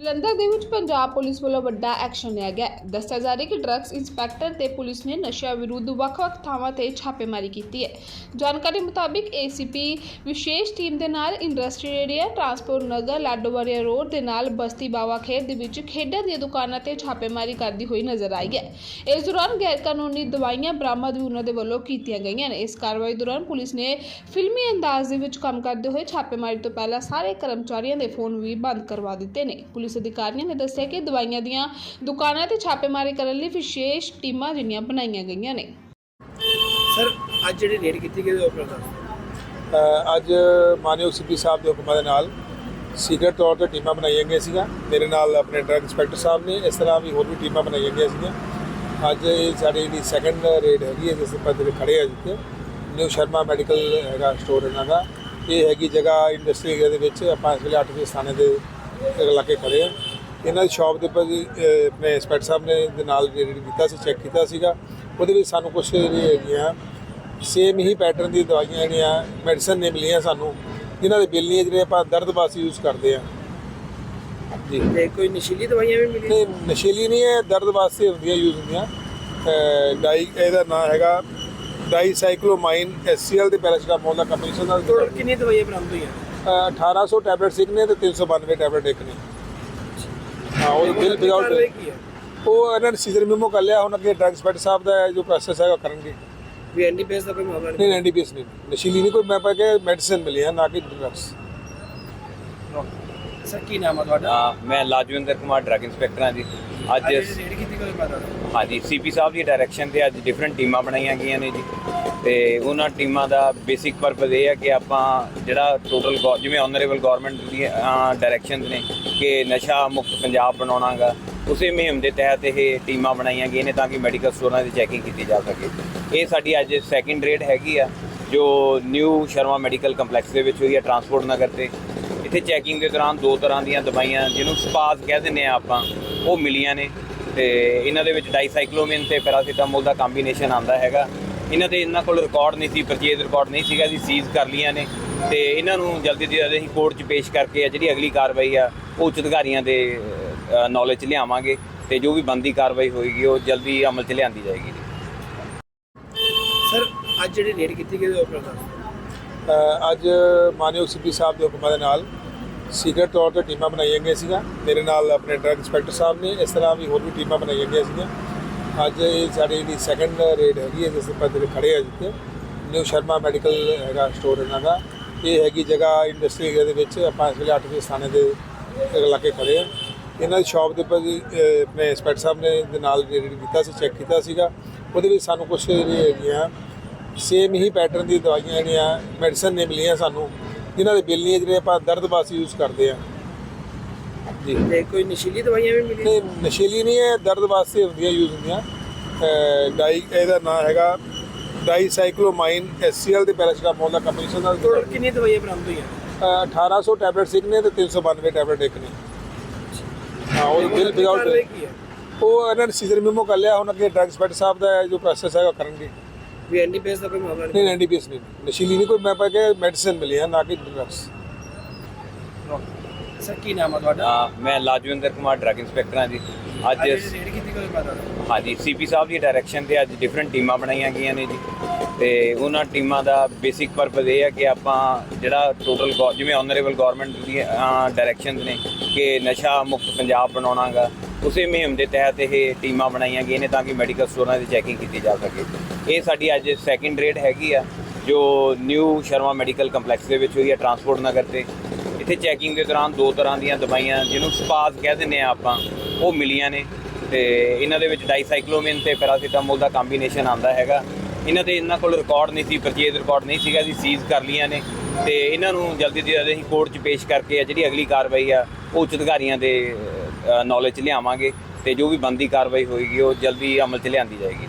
ਜਲੰਧਰ ਦੇ ਵਿੱਚ ਪੰਜਾਬ ਪੁਲਿਸ ਵੱਲੋਂ ਵੱਡਾ ਐਕਸ਼ਨ ਲਿਆ ਗਿਆ। ਦੱਸਿਆ ਜਾ ਰਿਹਾ ਕਿ ਡਰੱਗਸ ਇੰਸਪੈਕਟਰ ਤੇ ਪੁਲਿਸ ਨੇ ਨਸ਼ਿਆਂ ਵਿਰੁੱਧ ਵੱਖ-ਵੱਖ ਥਾਵਾਂ ਤੇ ਛਾਪੇਮਾਰੀ ਕੀਤੀ ਹੈ। ਜਾਣਕਾਰੀ ਮੁਤਾਬਿਕ ਏਸੀਪੀ ਵਿਸ਼ੇਸ਼ ਟੀਮ ਦੇ ਨਾਲ industry area, transport Nagar, Ladowaria road ਦੇ ਨਾਲ ਬਸਤੀ ਬਾਵਾ ਖੇਡ ਦੇ ਵਿੱਚ ਖੇਡਾਂ ਦੀਆਂ ਦੁਕਾਨਾਂ ਤੇ ਛਾਪੇਮਾਰੀ ਕਰਦੀ ਹੋਈ ਨਜ਼ਰ ਆਈ ਹੈ। ਇਸ ਦੌਰਾਨ ਗੈਰਕਾਨੂੰਨੀ ਦਵਾਈਆਂ ਬਰਾਮਦ ਵੀ ਉਹਨਾਂ ਦੇ ਵੱਲੋਂ ਕੀਤੀਆਂ ਗਈਆਂ ਨੇ। ਇਸ ਕਾਰਵਾਈ ਦੌਰਾਨ ਪੁਲਿਸ ਨੇ ਫਿਲਮੀ ਅੰਦਾਜ਼ ਦੇ ਵਿੱਚ ਕੰਮ ਕਰਦੇ ਹੋਏ ਛਾਪੇਮਾਰੀ ਤੋਂ ਪਹਿਲਾਂ ਸਾਰੇ ਕਰਮਚਾਰੀਆਂ ਦੇ ਫੋਨ ਵੀ ਬੰਦ ਕਰਵਾ ਦਿੱਤੇ ਨੇ। ਪੁਲਿਸ ਅਧਿਕਾਰੀਆਂ ਨੇ ਦੱਸਿਆ ਕਿ ਦਵਾਈਆਂ ਦੀਆਂ ਦੁਕਾਨਾਂ ਤੇ ਛਾਪੇਮਾਰੀ ਕਰਨ ਲਈ ਵਿਸ਼ੇਸ਼ ਟੀਮਾਂ ਜਿਹੜੀਆਂ ਬਣਾਈਆਂ ਗਈਆਂ ਨੇ। ਸਰ ਅੱਜ ਜਿਹੜੀ ਰੇਡ ਕੀਤੀ ਗਈ ਉਹ ਪ੍ਰਧਾਨ ਅ, ਅੱਜ ਮਾਨਯੋਗ ਸੀਪੀ ਸਾਹਿਬ ਦੇ ਹੁਕਮਾਂ ਦੇ ਨਾਲ ਸੀਕ੍ਰੇਟ ਤੌਰ ਤੇ ਟੀਮਾਂ ਬਣਾਈਆਂ ਗਈਆਂ ਸੀਗੀਆਂ। ਮੇਰੇ ਨਾਲ ਆਪਣੇ ਡਰੱਗ ਇੰਸਪੈਕਟਰ ਸਾਹਿਬ ਨੇ ਇਸ ਤਰ੍ਹਾਂ ਵੀ ਹੋਰ ਵੀ ਟੀਮਾਂ ਬਣਾਈਆਂ ਗਈਆਂ ਸੀਗੀਆਂ। ਅੱਜ ਇਹ ਸਾਡੀ ਜਿਹੜੀ ਸੈਕੰਡ ਰੇਡ ਹੈਗੀ ਹੈ ਜਿਸ ਉੱਪਰ ਜਿਹੜੇ ਖੜੇ ਆ ਜਿੱਥੇ ਨਿਊ ਸ਼ਰਮਾ ਮੈਡੀਕਲ ਹੈਗਾ ਸਟੋਰ ਇਹਨਾਂ ਦਾ। ਇਹ ਹੈਗੀ ਜਗ੍ਹਾ ਇੰਡਸਟਰੀ ਏਰੀਆ ਦੇ ਵਿੱਚ ਆਪਾਂ ਇਸ ਵੇਲੇ 8 ਵਜੇ ਸਥਾਨੇ ਦੇ ਇਲਾਕੇ ਖੜੇ ਆ। ਇਹਨਾਂ ਦੀ ਸ਼ਾਪ ਦੇ ਉੱਪਰ ਆਪਣੇ ਇੰਸਪੈਕਟਰ ਸਾਹਿਬ ਨੇ ਦੇ ਨਾਲ ਰੇਡ ਕੀਤਾ ਸੀ ਚੈੱਕ ਕੀਤਾ ਸੀਗਾ। ਉਹਦੇ ਵਿੱਚ ਸਾਨੂੰ ਕੁਝ ਜਿਹੜੀਆਂ ਹੈਗੀਆਂ। ਸੇਮ ਹੀ ਪੈਟਰਨ ਦੀ ਦਵਾਈਆਂ ਜਿਹੜੀਆਂ ਮੈਡੀਸਨ ਨੇ ਮਿਲੀਆਂ ਸਾਨੂੰ। ਜਿਨ੍ਹਾਂ ਦੇ ਬਿੱਲ ਨਹੀਂ ਜਿਹੜੇ ਆਪਾਂ ਦਰਦ ਵਾਸਤੇ ਯੂਜ਼ ਕਰਦੇ ਆ। ਜੀ। ਤੇ ਕੋਈ ਨਸ਼ੀਲੀ ਦਵਾਈਆਂ ਵੀ ਮਿਲੀਆਂ? ਤੇ ਨਸ਼ੀਲੀ ਨਹੀਂ ਹੈ ਦਰਦ ਵਾਸਤੇ ਹੁੰਦੀਆਂ ਯੂਜ਼ ਹੁੰਦੀਆਂ। ਡਾਈ ਇਹਦਾ ਨਾਮ ਹੈਗਾ ਡਾਈਸਾਈਕਲੋਮਾਈਨ ਐਸਸੀਐਲ ਤੇ ਪੈਰਾਸੀਟਾਮੋਲ ਦਾ ਕੰਬੀਨੇਸ਼ਨ ਦਾ ਟੋਟਲ ਕਿੰਨੀ ਦਵਾਈਆਂ ਬਰਾਮਦ ਹੋਈਆਂ? 1800 ਟੈਬਲੇਟਸ ਇੱਕ ਨੇ ਤੇ 392 ਟੈਬਲੇਟ ਇੱਕ ਨੇ ਹਾਂ ਉਹ ਬਿੱਲ ਵਿਦਆਊਟ ਹੈ? ਉਹ ਇਹਨਾਂ ਨੇ ਸੀਜ਼ਰ ਮੈਮੋ ਕਰ ਲਿਆ ਹੁਣ ਅੱਗੇ ਡਰੱਗ ਇੰਸਪੈਕਟਰ ਸਾਹਿਬ ਦਾ ਜੋ ਪ੍ਰੋਸੈਸ ਹੈਗਾ ਉਹ ਕਰਨਗੇ। ਵੀ ਐਨਡੀਪੀਐਸ ਦਾ ਕੋਈ ਮਾਮਲਾ ਨਹੀਂ? ਨਹੀਂ ਐਨਡੀਪੀਐਸ ਨਹੀਂ। ਨਸ਼ੀਲੀ ਨਹੀਂ ਕੋਈ ਮੈਂ ਪਾ ਕੇ ਮੈਡੀਸਨ ਮਿਲੀ ਹੈ ਨਾ ਕਿ ਡਰੱਗਸ ਸਰ ਕੀ ਨਾਮ ਹੈ ਤੁਹਾਡਾ? ਮੈਂ ਲਾਜਵਿੰਦਰ ਕੁਮਾਰ ਡਰੱਗ ਇੰਸਪੈਕਟਰ ਹਾਂ ਜੀ ਅੱਜ ਅੱਜ ਜਿਹੜੀ ਰੇਡ ਕੀਤੀ ਕੋਈ ਪਤਾ ਹਾਂਜੀ ਸੀਪੀ ਸਾਹਿਬ ਦੀ ਡਾਇਰੈਕਸ਼ਨ ਤੇ ਅੱਜ ਡਿਫਰੈਂਟ ਟੀਮਾਂ ਬਣਾਈਆਂ ਗਈਆਂ ਨੇ ਜੀ। ਤੇ ਉਹਨਾਂ ਟੀਮਾਂ ਦਾ ਬੇਸਿਕ ਪਰਪਸ ਇਹ ਹੈ ਕਿ ਆਪਾਂ ਜਿਹੜਾ ਟੋਟਲ ਜਿਵੇਂ ਆਨਰੇਬਲ ਗਵਰਨਮੈਂਟ ਦੀਆਂ ਡਾਇਰੈਕਸ਼ਨਸ ਨੇ ਕਿ ਨਸ਼ਾ ਮੁਕਤ ਪੰਜਾਬ ਬਣਾਉਣਾਗਾ, ਉਸੇ ਮੁਹਿੰਮ ਦੇ ਤਹਿਤ ਇਹ ਟੀਮਾਂ ਬਣਾਈਆਂ ਗਈਆਂ ਨੇ ਤਾਂ ਕਿ ਮੈਡੀਕਲ ਸਟੋਰਾਂ ਦੀ ਚੈਕਿੰਗ ਕੀਤੀ ਜਾ ਸਕੇ। ਇਹ ਸਾਡੀ ਅੱਜ ਸੈਕਿੰਡ ਰੇਡ ਹੈਗੀ ਆ, ਜੋ ਨਿਊ ਸ਼ਰਮਾ ਮੈਡੀਕਲ ਕੰਪਲੈਕਸ ਦੇ ਵਿੱਚ ਹੋਈ ਹੈ ਟਰਾਂਸਪੋਰਟ ਨਗਰ ਤੇ। ਇੱਥੇ ਚੈਕਿੰਗ ਦੇ ਦੌਰਾਨ ਦੋ ਤਰ੍ਹਾਂ ਦੀਆਂ ਦਵਾਈਆਂ ਜਿਹਨੂੰ ਸਪਾਸ ਕਹਿ ਦਿੰਦੇ ਆ ਆਪਾਂ, ਉਹ ਮਿਲੀਆਂ ਨੇ ਤੇ ਇਹਨਾਂ ਦੇ ਵਿੱਚ ਡਾਈਸਾਈਕਲੋਮਿਨ ਤੇ ਪੈਰਾਸੀਟਾਮੋਲ ਦਾ ਕੰਬੀਨੇਸ਼ਨ ਆਂਦਾ ਹੈਗਾ। ਇਹਨਾਂ ਤੇ ਇਹਨਾਂ ਕੋਲ ਰਿਕਾਰਡ ਨਹੀਂ ਸੀ ਪਰਚੇਜ਼ ਰਿਕਾਰਡ ਨਹੀਂ ਸੀਗਾ ਜੀ ਸੀਜ਼ ਕਰ ਲੀਆਂ ਨੇ। ਤੇ ਇਹਨਾਂ ਨੂੰ ਜਲਦੀ ਤੋਂ ਜਲਦੀ ਅਸੀਂ ਕੋਰਟ 'ਚ ਪੇਸ਼ ਕਰਕੇ ਆ ਜਿਹੜੀ ਅਗਲੀ ਕਾਰਵਾਈ ਆ ਉਹ ਉੱਚ ਅਧਿਕਾਰੀਆਂ ਦੇ ਨੌਲੇਜ 'ਚ ਲਿਆਵਾਂਗੇ ਤੇ ਜੋ ਵੀ ਬੰਦੀ ਕਾਰਵਾਈ ਹੋਏਗੀ ਉਹ ਜਲਦੀ ਅਮਲ 'ਚ ਲਿਆਂਦੀ ਜਾਏਗੀ। ਜੀ ਸਰ ਅੱਜ ਜਿਹੜੀ ਰੇਡ ਕੀਤੀ ਗਈ ਉਹ ਅੱਜ ਮਾਨਯੋਗ ਸੀਪੀ ਸਾਹਿਬ ਦੇ ਹੁਕਮਾਂ ਦੇ ਨਾਲ ਸੀਕ੍ਰੇਟ ਤੌਰ ਤੇ ਟੀਮਾਂ ਬਣਾਈਆਂ ਗਈਆਂ ਸੀਗੀਆਂ। ਮੇਰੇ ਨਾਲ ਆਪਣੇ ਡਰੱਗ ਇੰਸਪੈਕਟਰ ਸਾਹਿਬ ਨੇ ਇਸ ਤਰ੍ਹਾਂ ਵੀ ਹੋਰ ਵੀ ਟੀਮਾਂ ਬਣਾਈਆਂ ਗਈਆਂ ਸੀਗੀਆਂ। ਅੱਜ ਇਹ ਸਾਡੀ ਜਿਹੜੀ ਸੈਕੰਡ ਰੇਡ ਹੈਗੀ ਹੈ, ਜਿਸ ਉੱਪਰ ਜਿਹੜੇ ਖੜੇ ਆ ਜਿੱਥੇ ਨਿਊ ਸ਼ਰਮਾ ਮੈਡੀਕਲ ਹੈਗਾ ਸਟੋਰ ਇਹਨਾਂ ਦਾ। ਇਹ ਹੈਗੀ ਜਗ੍ਹਾ ਇੰਡਸਟਰੀ ਏਰੀਆ ਦੇ ਵਿੱਚ, ਆਪਾਂ ਇਸ ਵੇਲੇ 8 ਵਜੇ ਥਾਣੇ ਦੇ ਇਲਾਕੇ ਖੜੇ ਆ। ਇਹਨਾਂ ਦੀ ਸ਼ਾਪ ਦੇ ਉੱਪਰ ਆਪਣੇ ਇੰਸਪੈਕਟਰ ਸਾਹਿਬ ਨੇ ਦੇ ਨਾਲ ਰੇਡ ਕੀਤਾ ਸੀ ਚੈੱਕ ਕੀਤਾ ਸੀਗਾ। ਉਹਦੇ ਵਿੱਚ ਸਾਨੂੰ ਕੁਝ ਜਿਹੜੀ ਹੈਗੀਆਂ ਸੇਮ ਹੀ ਪੈਟਰਨ ਦੀ ਦਵਾਈਆਂ ਜਿਹੜੀਆਂ ਮੈਡੀਸਨ ਨੇ ਮਿਲੀਆਂ ਸਾਨੂੰ, ਜਿਨ੍ਹਾਂ ਦੇ ਬਿੱਲ ਨਹੀਂ ਜਿਹੜੇ ਆਪਾਂ ਦਰਦ ਵਾਸਤੇ ਯੂਜ਼ ਕਰਦੇ ਆ। ਜੀ। ਤੇ ਕੋਈ ਨਸ਼ੀਲੀ ਦਵਾਈਆਂ ਵੀ ਮਿਲੀਆਂ? ਨਹੀਂ ਨਸ਼ੀਲੀ ਨਹੀਂ ਹੈ ਦਰਦ ਵਾਸਤੇ ਹੁੰਦੀਆਂ ਯੂਜ਼ ਹੁੰਦੀਆਂ। ਅਹ ਡਾਈ ਇਹਦਾ ਨਾਮ ਹੈਗਾ ਡਾਈਸਾਈਕਲੋਮਾਈਨ ਐਸਸੀਐਲ ਤੇ ਪੈਰਾਸੀਟਾਮੋਲ ਦਾ ਕੰਬੀਨੇਸ਼ਨ ਦਾ ਟੋਟਲ ਕਿੰਨੀ ਦਵਾਈਆਂ ਬਰਾਮਦ ਹੋਈਆਂ? ਅਹ 1800 ਟੈਬਲੇਟਸ ਇੱਕ ਨੇ ਤੇ 392 ਟੈਬਲੇਟ ਇੱਕ ਨੇ। ਹਾਂ ਉਹ ਬਿੱਲ ਵਿਦਆਊਟ ਕਾਰਵਾਈ ਕੀ ਹੈ? ਉਹ ਇਹਨਾਂ ਨੇ ਸੀਜ਼ਰ ਮੈਮੋ ਕਰ ਲਿਆ ਹੁਣ ਅੱਗੇ ਡਰੱਗ ਇੰਸਪੈਕਟਰ ਸਾਹਿਬ ਦਾ ਜੋ ਪ੍ਰੋਸੈਸ ਹੈਗਾ ਉਹ ਕਰਨਗੇ। ਵੀ ਐਨਡੀਪੀਐਸ ਦਾ ਕੋਈ ਮਾਮਲਾ ਨਹੀਂ? ਨਹੀਂ ਐਨਡੀਪੀਐਸ ਨਹੀਂ ਨਸ਼ੀਲੀ ਨਹੀਂ ਕੋਈ ਮੈਂ ਪਾ ਕੇ ਮੈਡੀਸਨ ਮਿਲੀ ਹੈ ਨਾ ਕਿ ਡਰੱਗਸ ਸਰ ਕੀ ਨਾਮ ਹੈ ਤੁਹਾਡਾ? ਮੈਂ ਲਾਜਵਿੰਦਰ ਕੁਮਾਰ ਡਰੱਗ ਇੰਸਪੈਕਟਰ ਹਾਂ ਜੀ। ਅੱਜ ਅੱਜ ਰੇਡ ਕੀਤੀ ਕੋਈ ਪਤਾ ਹਾਂਜੀ ਸੀਪੀ ਸਾਹਿਬ ਦੀ ਡਾਇਰੈਕਸ਼ਨ ਤੇ ਅੱਜ ਡਿਫਰੈਂਟ ਟੀਮਾਂ ਬਣਾਈਆਂ ਗਈਆਂ ਨੇ ਜੀ। ਤੇ ਉਹਨਾਂ ਟੀਮਾਂ ਦਾ ਬੇਸਿਕ ਪਰਪਸ ਇਹ ਹੈ ਕਿ ਆਪਾਂ ਜਿਹੜਾ ਟੋਟਲ ਜਿਵੇਂ ਆਨਰੇਬਲ ਗਵਰਨਮੈਂਟ ਦੀਆਂ ਡਾਇਰੈਕਸ਼ਨਸ ਨੇ ਕਿ ਨਸ਼ਾ ਮੁਕਤ ਪੰਜਾਬ ਬਣਾਉਣਾਗਾ ਉਸੇ ਮੁਹਿੰਮ ਦੇ ਤਹਿਤ ਇਹ ਟੀਮਾਂ ਬਣਾਈਆਂ ਗਈਆਂ ਨੇ ਤਾਂ ਕਿ ਮੈਡੀਕਲ ਸਟੋਰਾਂ ਦੀ ਚੈਕਿੰਗ ਕੀਤੀ ਜਾ ਸਕੇ। ਇਹ ਸਾਡੀ ਅੱਜ ਸੈਕਿੰਡ ਰੇਡ ਹੈਗੀ ਆ ਜੋ ਨਿਊ ਸ਼ਰਮਾ ਮੈਡੀਕਲ ਕੰਪਲੈਕਸ ਦੇ ਵਿੱਚ ਹੋਈ ਹੈ ਟਰਾਂਸਪੋਰਟ ਨਗਰ ਤੇ। ਇੱਥੇ ਚੈਕਿੰਗ ਦੇ ਦੌਰਾਨ ਦੋ ਤਰ੍ਹਾਂ ਦੀਆਂ ਦਵਾਈਆਂ ਜਿਹਨੂੰ ਸਪਾਸ ਕਹਿ ਦਿੰਦੇ ਆ ਆਪਾਂ, ਉਹ ਮਿਲੀਆਂ ਨੇ ਤੇ ਇਹਨਾਂ ਦੇ ਵਿੱਚ ਡਾਈਸਾਈਕਲੋਮਿਨ ਤੇ ਪੈਰਾਸੀਟਾਮੋਲ ਦਾ ਕੰਬੀਨੇਸ਼ਨ ਆਂਦਾ ਹੈਗਾ। ਇਹਨਾਂ ਤੇ ਇਹਨਾਂ ਕੋਲ ਰਿਕਾਰਡ ਨਹੀਂ ਸੀ, ਪਰਚੇਜ਼ ਰਿਕਾਰਡ ਨਹੀਂ ਸੀਗਾ ਜੀ ਸੀਜ਼ ਕਰ ਲੀਆਂ ਨੇ ਤੇ ਇਹਨਾਂ ਨੂੰ ਜਲਦੀ ਤੋਂ ਜਲਦੀ ਅਸੀਂ ਕੋਰਟ 'ਚ ਪੇਸ਼ ਕਰਕੇ ਆ, ਜਿਹੜੀ ਅਗਲੀ ਕਾਰਵਾਈ ਆ, ਉਹ ਉੱਚ ਅਧਿਕਾਰੀਆਂ ਦੇ ਨੌਲੇਜ 'ਚ ਲਿਆਵਾਂਗੇ ਤੇ ਜੋ ਵੀ ਬੰਦੀ ਕਾਰਵਾਈ ਹੋਏਗੀ, ਉਹ ਜਲਦੀ ਅਮਲ 'ਚ ਲਿਆਂਦੀ ਜਾਏਗੀ।